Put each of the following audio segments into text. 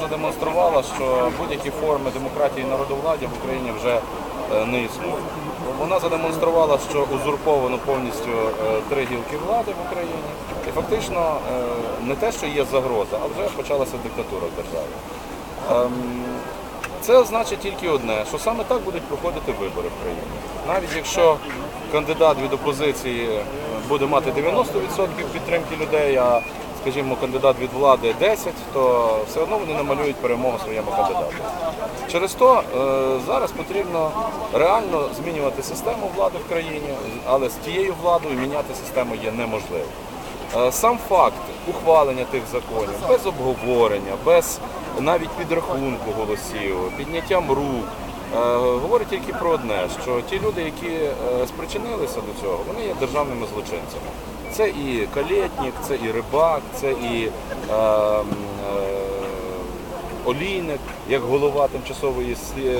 Задемонструвала, що будь-які форми демократії і народовладдя в Україні вже е, не існують. Вона задемонструвала, що узурповано повністю е, три гілки влади в Україні. І фактично е, не те, що є загроза, а вже почалася диктатура в державі. Ем, Це значить тільки одне, що саме так будуть проходити вибори в країні. Навіть якщо кандидат від опозиції буде мати 90% підтримки людей, а скажімо, кандидат від влади 10, то все одно вони намалюють перемогу своєму кандидату. Через то е, зараз потрібно реально змінювати систему влади в країні, але з тією владою міняти систему є неможливо. Е, Сам факт ухвалення тих законів без обговорення, без навіть підрахунку голосів, підняттям рук, е, говорить тільки про одне, що ті люди, які спричинилися до цього, вони є державними злочинцями. Це і калєтнік, це і рибак, це і е, е, олійник, як голова тимчасової е,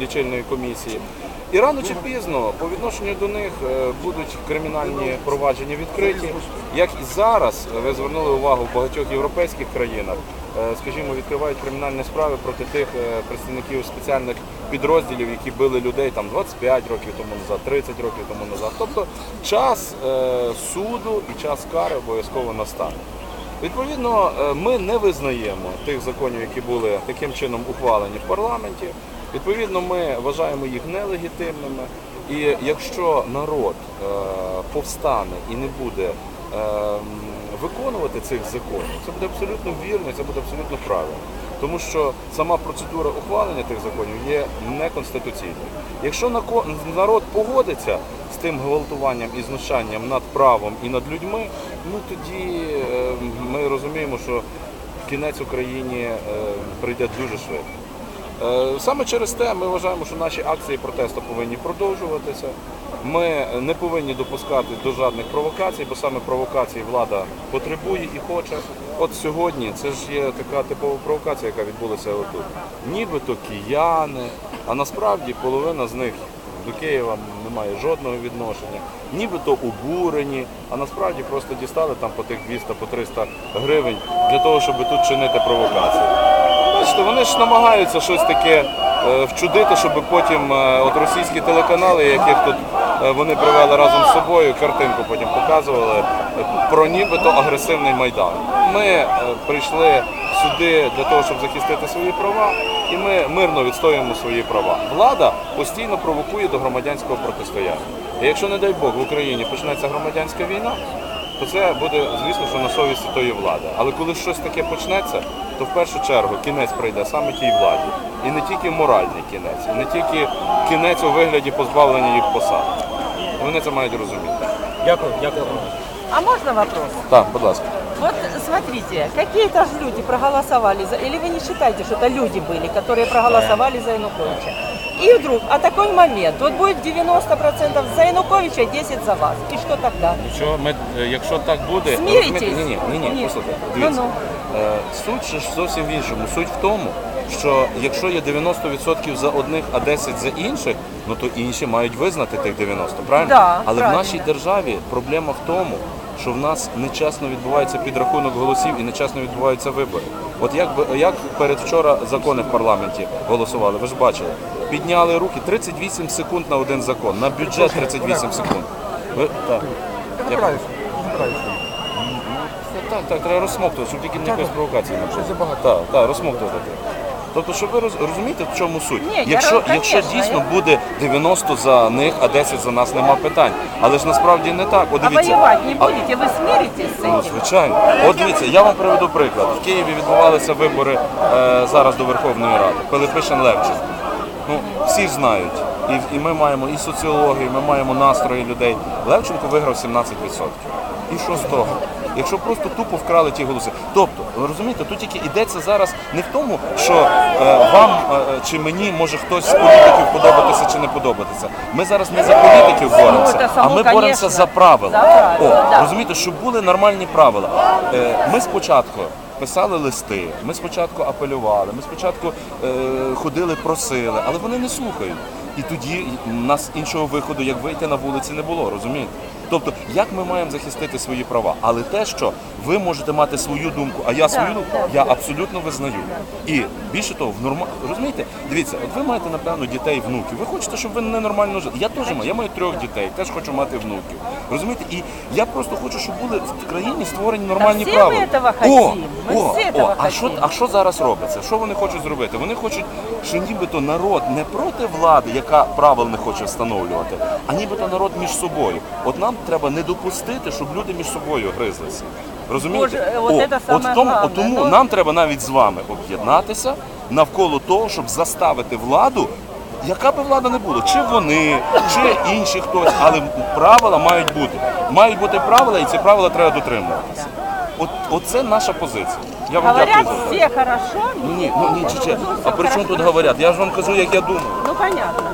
лічильної комісії. І рано чи пізно по відношенню до них е, будуть кримінальні провадження відкриті. Як і зараз ви звернули увагу в багатьох європейських країнах, скажімо, відкривають кримінальні справи проти тих е, представників спеціальних підрозділів, які били людей там 25 років тому назад, 30 років тому назад. Тобто час е, суду і час кари обов'язково настане. Відповідно, е, ми не визнаємо тих законів, які були таким чином ухвалені в парламенті. Відповідно, ми вважаємо їх нелегітимними. І якщо народ е, повстане і не буде е, м, виконувати цих законів, це буде абсолютно вірно і це буде абсолютно правильно. Тому що сама процедура ухвалення тих законів є неконституційною. Якщо народ погодиться з тим гвалтуванням і знущанням над правом і над людьми, ну тоді е, ми розуміємо, що кінець Україні е, прийде дуже швидко. Е, Саме через те ми вважаємо, що наші акції протесту повинні продовжуватися. Ми не повинні допускати до жодних провокацій, бо саме провокації влада потребує і хоче. От сьогодні це ж є така типова провокація, яка відбулася отут. Нібито кияни, а насправді половина з них до Києва не має жодного відношення, нібито обурені, а насправді просто дістали там по тих 200 по 300 гривень для того, щоб тут чинити провокації. Бачите, вони ж намагаються щось таке е, вчудити, щоб потім е, от російські телеканали, яких тут е, вони привели разом з собою, картинку потім показували про нібито агресивний майдан. Ми прийшли сюди для того, щоб захистити свої права, і ми мирно відстоюємо свої права. Влада постійно провокує до громадянського протистояння. І якщо, не дай Бог, в Україні почнеться громадянська війна, то це буде, звісно, що на совісті тої влади. Але коли щось таке почнеться, то в першу чергу кінець прийде саме тій владі. І не тільки моральний кінець, і не тільки кінець у вигляді позбавлення їх посад. Вони це мають розуміти. Дякую, дякую. А можно вопрос? Так, будь ласка. Вот смотрите, какие-то же люди проголосовали за, или вы не считаете, что это люди были, которые проголосовали за Януковича? И вдруг, а такой момент, вот будет 90% за Януковича, 10 за вас. И что тогда? Якщо ми, е, якщо так буде, Зміритесь? розумієте? ні, ні, ні, ні, Ні. послухайте, дивіться. Ну-ну. Е, Суть же ж зовсім в іншому. Суть в тому, що якщо є 90% за одних, а 10 за інших, ну то інші мають визнати тих 90, правильно? Да, Але правильно. в нашій державі проблема в тому, що в нас нечесно відбувається підрахунок голосів і нечесно відбуваються вибори. От як би як передвчора закони в парламенті голосували, ви ж бачили, підняли руки 38 секунд на один закон, на бюджет 38 секунд. Ви так. Я- так, так, треба розсмоктувати, щоб тільки ніякої провокації не було. Так, так, розсмоктувати. Тобто, щоб ви роз- розумієте, в чому суть? Ні, я якщо, роз- якщо конечно, дійсно я- буде 90 за них, а 10 за нас, нема питань. Але ж насправді не так. От А дивіться, воевать не а- будете? Вы смиритесь с Ну, этим? звичайно. От дивіться, я вам приведу приклад. В Києві відбувалися вибори е, зараз до Верховної Ради. Пилипишин Левченко. Ну, всі ж знають. І, і ми маємо і соціологію, ми маємо настрої людей. Левченко виграв 17%. І що з того? Якщо просто тупо вкрали ті голоси. Тобто, розумієте, тут тільки йдеться зараз не в тому, що е, вам е, чи мені може хтось з політиків подобатися чи не подобатися. Ми зараз не за політиків боремося, а ми боремося за правила. О, розумієте, щоб були нормальні правила. Е, Ми спочатку писали листи, ми спочатку апелювали, ми спочатку е, ходили, просили, але вони не слухають. І тоді нас іншого виходу, як вийти на вулиці, не було, розумієте? Тобто, як ми маємо захистити свої права? Але те, що ви можете мати свою думку, а я свою думку, я абсолютно визнаю. І більше того, в норма... розумієте, дивіться, от ви маєте напевно дітей, внуків. Ви хочете, щоб ви ненормально жили. Я теж маю, я маю трьох дітей, теж хочу мати внуків. Розумієте? І я просто хочу, щоб були в країні створені нормальні правила. О, о, о, а що, а що зараз робиться? Що вони хочуть зробити? Вони хочуть, що нібито народ не проти влади, яка правил не хоче встановлювати, а нібито народ між собою. От нам треба не допустити, щоб люди між собою гризлися. Розумієте? Боже, от це саме тому, от тому Ну- нам треба навіть з вами об'єднатися навколо того, щоб заставити владу. Яка би влада не була, чи вони, чи інші хтось, але правила мають бути. Мають бути правила, і ці правила треба дотримуватися. От, оце наша позиція. Я вам Говорят, дякую за все хорошо. Ні, ні, ну ні, чи, чи. А при чому тут говорять? Я ж вам кажу, як я думаю. Ну понятно.